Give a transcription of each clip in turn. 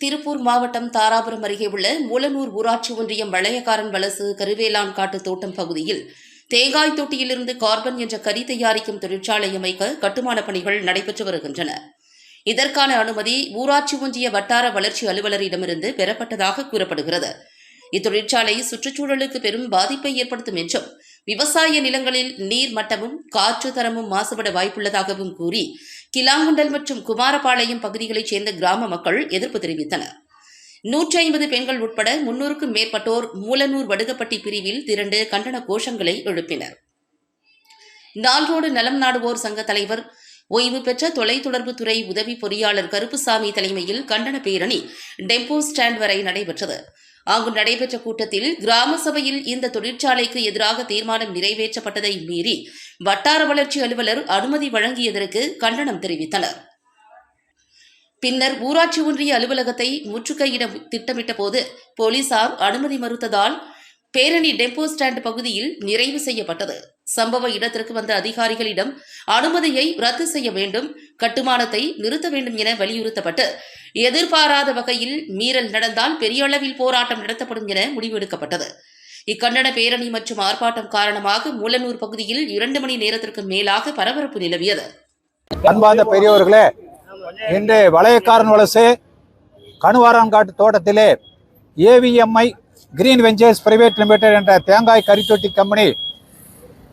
திருப்பூர் மாவட்டம் தாராபுரம் அருகே உள்ள மூலனூர் ஊராட்சி ஒன்றியம் வளையக்காரன் வலசு கருவேலான் காட்டு தோட்டம் பகுதியில் தேங்காய் தொட்டியிலிருந்து கார்பன் என்ற கரி தயாரிக்கும் தொழிற்சாலை அமைக்க கட்டுமானப் பணிகள் நடைபெற்று வருகின்றன. இதற்கான அனுமதி ஊராட்சி ஒன்றிய வட்டார வளர்ச்சி அலுவலரிடமிருந்து பெறப்பட்டதாக கூறப்படுகிறது. இத்தொழிற்சாலை சுற்றுச்சூழலுக்கு பெரும் பாதிப்பை ஏற்படுத்தும் என்றும் விவசாய நிலங்களில் நீர் மட்டமும் காற்று தரமும் மாசுபட வாய்ப்புள்ளதாகவும் கூறி கிலாங்குண்டல் மற்றும் குமாரபாளையம் பகுதிகளைச் சேர்ந்த கிராம மக்கள் எதிர்ப்பு தெரிவித்தனர். நூற்றி ஐம்பது பெண்கள் உட்பட முன்னூறுக்கும் மேற்பட்டோர் மூலனூர் வடுகப்பட்டி பிரிவில் திரண்டு கண்டன கோஷங்களை எழுப்பினர். நால்ரோடு நலம் நாடுவோர் சங்க தலைவர் ஓய்வு பெற்ற தொலைத்தொடர்புத்துறை உதவி பொறியாளர் கருப்புசாமி தலைமையில் கண்டன பேரணி டெம்போ ஸ்டாண்ட் வரை நடைபெற்றது. அங்கு நடைபெற்ற கூட்டத்தில் கிராம சபையில் இந்த தொழிற்சாலைக்கு எதிராக தீர்மானம் நிறைவேற்றப்பட்டதை மீறி வட்டார வளர்ச்சி அலுவலர் அனுமதி வழங்கியதற்கு கண்டனம் தெரிவித்தனர். பின்னர் ஊராட்சி ஒன்றிய அலுவலகத்தை முற்றுகையிட திட்டமிட்ட போது போலீசார் அனுமதி மறுத்ததால் பேரணி டெம்போ ஸ்டாண்ட் பகுதியில் நிறைவு செய்யப்பட்டது. சம்பவ இடத்திற்கு வந்த அதிகாரிகளிடம் அனுமதியை ரத்து செய்ய வேண்டும் கட்டுமானத்தை நிறுத்த வேண்டும் என வலியுறுத்தப்பட்டு எதிர்பாராத வகையில் மீறல் நடந்தால் பெரிய அளவில் போராட்டம் நடத்தப்படும் என முடிவெடுக்கப்பட்டது. இக்கண்டன பேரணி மற்றும் ஆர்ப்பாட்டம் காரணமாக மூலனூர் பகுதியில் இரண்டு மணி நேரத்திற்கு மேலாக பரபரப்பு நிலவியது. அன்பார்ந்த பெரியவர்களே இன்று வளையக்காரன் வலசு கணுவாரான்காட்டு தோட்டத்திலே AVMI green ventures private limited என்ற தேங்காய் கரித்தொட்டி கம்பெனி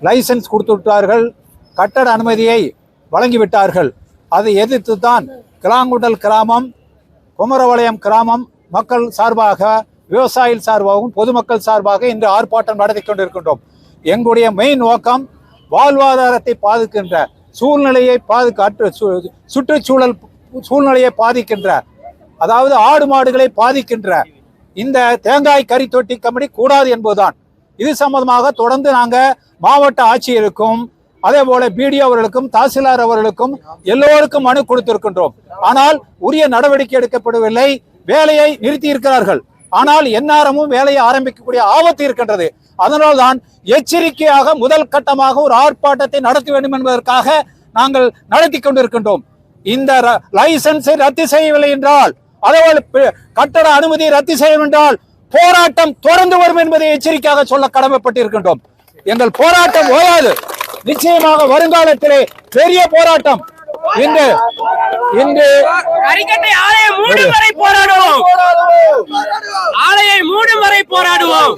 லைசன்ஸ் கொடுத்து விட்டார்கள் கட்டட அனுமதியை வழங்கிவிட்டார்கள். அதை எதிர்த்து தான் கிளாங்குடல் கிராமம் குமரவளையம் கிராமம் மக்கள் சார்பாக விவசாயிகள் சார்பாகவும் பொதுமக்கள் சார்பாக இன்று ஆர்ப்பாட்டம் நடத்தி கொண்டிருக்கின்றோம். எங்களுடைய மெயின் நோக்கம் வாழ்வாதாரத்தை பாதுகின்ற சூழ்நிலையை பாதுகாற்று சு- சுற்றுச்சூழல் சூழ்நிலையை பாதிக்கின்ற அதாவது ஆடு மாடுகளை பாதிக்கின்ற இந்த தேங்காய் கறி தொட்டி கம்பெனி கூடாது என்பதுதான். இது சம்பந்தமாக தொடர்ந்து நாங்கள் மாவட்ட ஆட்சியருக்கும் அதே போல பிடிஓ அவர்களுக்கும் தாசில்தார் அவர்களுக்கும் எல்லோருக்கும் மனு கொடுத்திருக்கின்றோம். ஆனால் உரிய நடவடிக்கை எடுக்கப்படவில்லை. வேலையை நிறுத்தி இருக்கிறார்கள் ஆனால் எந்நேரமும் வேலையை ஆரம்பிக்கக்கூடிய ஆபத்து இருக்கின்றது. அதனால்தான் எச்சரிக்கையாக முதல் கட்டமாக ஒரு ஆர்ப்பாட்டத்தை நடத்த வேண்டும் என்பதற்காக நாங்கள் நடத்தி கொண்டிருக்கின்றோம். இந்த லைசன்ஸை ரத்து செய்யவில்லை என்றால் அதேபோல் பி- கட்டட அனுமதியை ரத்து செய்ய என்றால் போராட்டம் தொடர்ந்து வரும் என்பதை எச்சரிக்கையாக சொல்ல கடமைப்பட்டிருக்கின்றோம். எங்கள் போராட்டம் ஓயாது. நிச்சயமாக வருங்காலத்திலே பெரிய போராட்டம். இன்று இன்று கரிக்கட்டை ஆலையை மூடும் வரை போராடுவோம். ஆலையை மூடும் வரை போராடுவோம்.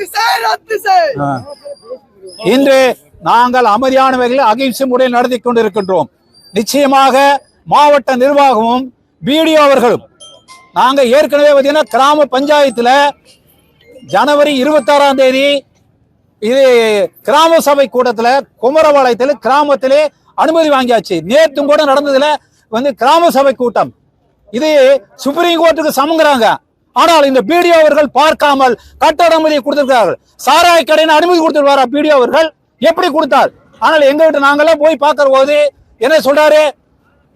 இன்று நாங்கள் அமைதியான வகையில் அகிம்சை முறையில் நடத்தி கொண்டிருக்கின்றோம். நிச்சயமாக மாவட்ட நிர்வாகமும் பிடிஓ அவர்களும் நாங்க ஏற்கனவே பார்த்தீங்கன்னா கிராம பஞ்சாயத்துல ஜனவரி இருபத்தாறாம் தேதி இது கிராம சபை கூட்டத்தில் குமரபாளையத்தில் கிராமத்திலே அனுமதி வாங்கியாச்சு. நேற்றும் கூட நடந்ததுல வந்து கிராம சபை கூட்டம். இது சுப்ரீம் கோர்ட்டுக்கு சமங்குறாங்க. ஆனால் இந்த பிடிஓ அவர்கள் பார்க்காமல் கட்ட அனுமதியை கொடுத்திருக்கிறார்கள். சாராய கடையின் அனுமதி கொடுத்துருவாரா பிடிஓ அவர்கள்? எப்படி கொடுத்தார்? ஆனால் எங்ககிட்ட நாங்கெல்லாம் போய் பார்க்கிற போது என்ன சொல்றாரு?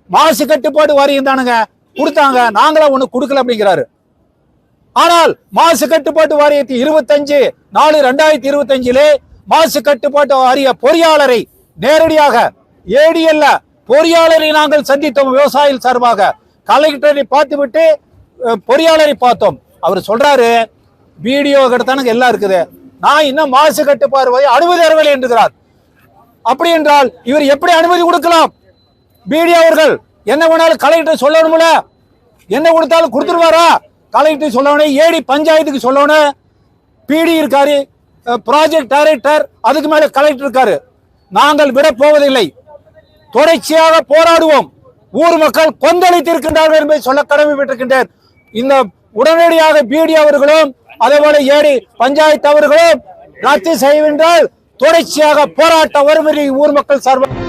மாசு கட்டுப்பாடு வாரியம் தானுங்க. கொடுத்தாங்க. நாங்களா ஒண்ணு கொடுக்கல அப்படிங்கிறாரு. ஆனால் மாசு கட்டுப்பாட்டு வாரியத்தை இருபத்தஞ்சு நாலு ரெண்டாயிரத்தி இருபத்தஞ்சிலே மாசு கட்டுப்பாட்டு வாரிய பொறியாளரை நேரடியாக ஏடிஎல்ல பொறியாளரை நாங்கள் சந்தித்தோம் விவசாயிகள் சார்பாக. கலெக்டரை பார்த்துவிட்டு பொறியாளரை பார்த்தோம். அவர் சொல்றாரு வீடியோ கிட்டத்தானுங்க எல்லாம் இருக்குது. நான் இன்னும் மாசு கட்டுப்பாடு வாரியம் அனுமதி அறவில்லை என்கிறார். அப்படி என்றால் இவர் எப்படி அனுமதி கொடுக்கலாம்? பிடி அவர்கள் என்ன வேணாலும் கலெக்டர் சொல்லணும்ல? என்ன கொடுத்தாலும் கொடுத்துருவாரா? கலெக்டர் சொல்லணும் ஏடி பஞ்சாயத்துக்கு சொல்லணும் பிடி இருக்காரு ப்ராஜெக்ட் டைரக்டர் அதுக்கு மேலே கலெக்டர் இருக்காரு. நாங்கள் விட போவதில்லை. தொடர்ச்சியாக போராடுவோம். ஊர் மக்கள் கொந்தளித்து இருக்கின்றார்கள் என்பதை சொல்ல கடமைப்பட்டிருக்கின்றேன் இந்த உடனடியாக பிடி அவர்களும் அதே போல ஏடி பஞ்சாயத்து அவர்களும் ரத்து செய்வென்றால் தொடர்ச்சியாக போராட்ட வரும் ஊர் மக்கள் சார்பாக